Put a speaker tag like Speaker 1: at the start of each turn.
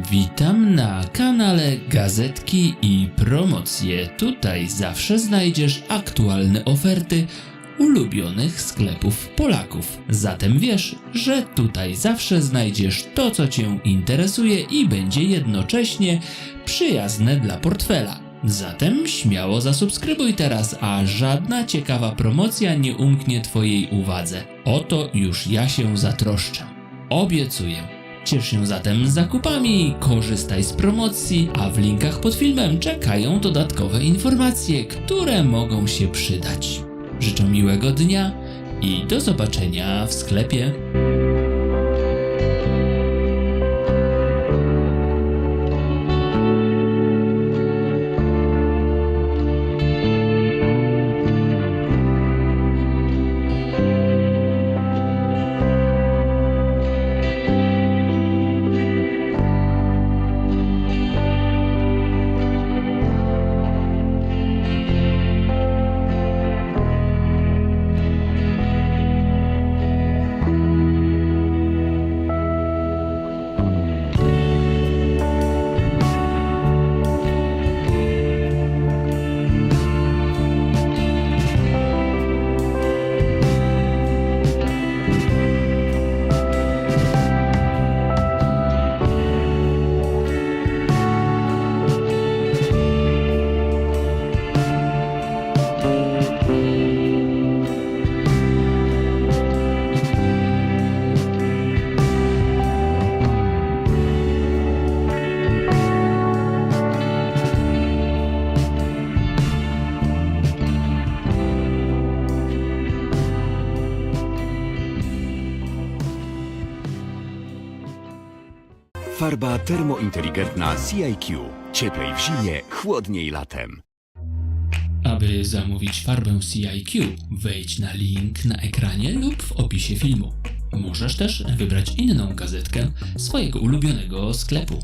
Speaker 1: Witam na kanale Gazetki i Promocje. Tutaj zawsze znajdziesz aktualne oferty ulubionych sklepów Polaków. Zatem wiesz, że tutaj zawsze znajdziesz to, co Cię interesuje i będzie jednocześnie przyjazne dla portfela. Zatem śmiało zasubskrybuj teraz, a żadna ciekawa promocja nie umknie Twojej uwadze. Oto już ja się zatroszczę. Obiecuję. Ciesz się zatem z zakupami, korzystaj z promocji, a w linkach pod filmem czekają dodatkowe informacje, które mogą się przydać. Życzę miłego dnia i do zobaczenia w sklepie.
Speaker 2: Farba termointeligentna CIQ. Cieplej w zimie, chłodniej latem.
Speaker 1: Aby zamówić farbę CIQ, wejdź na link na ekranie lub w opisie filmu. Możesz też wybrać inną gazetkę swojego ulubionego sklepu.